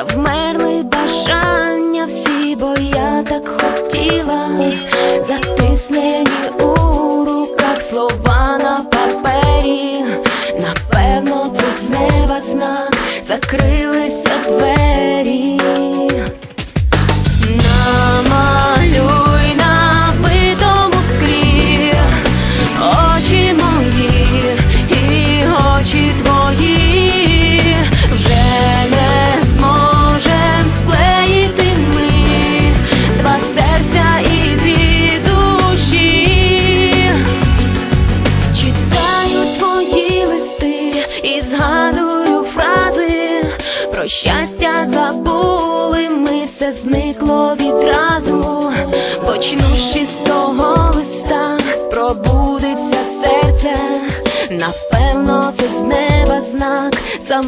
та вмерли бажання всі, бо я так хотіла, затиснені у руках слова на папері, напевно, це з неба знак закрила. все зникло відразу, почну з чистого листа, пробудеться серце, напевно, це з неба знак, сам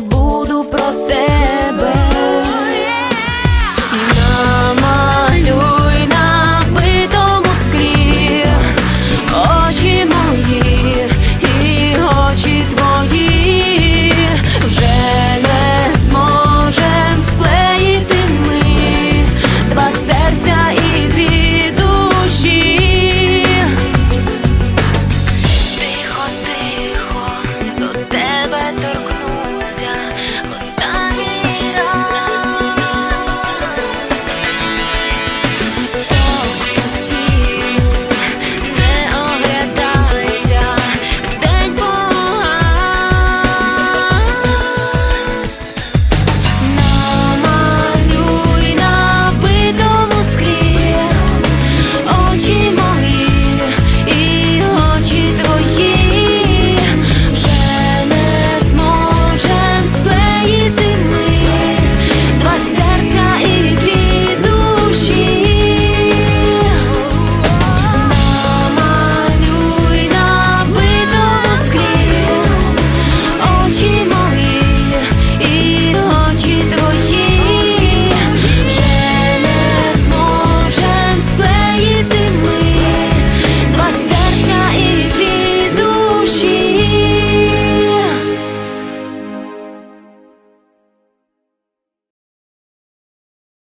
про тебе.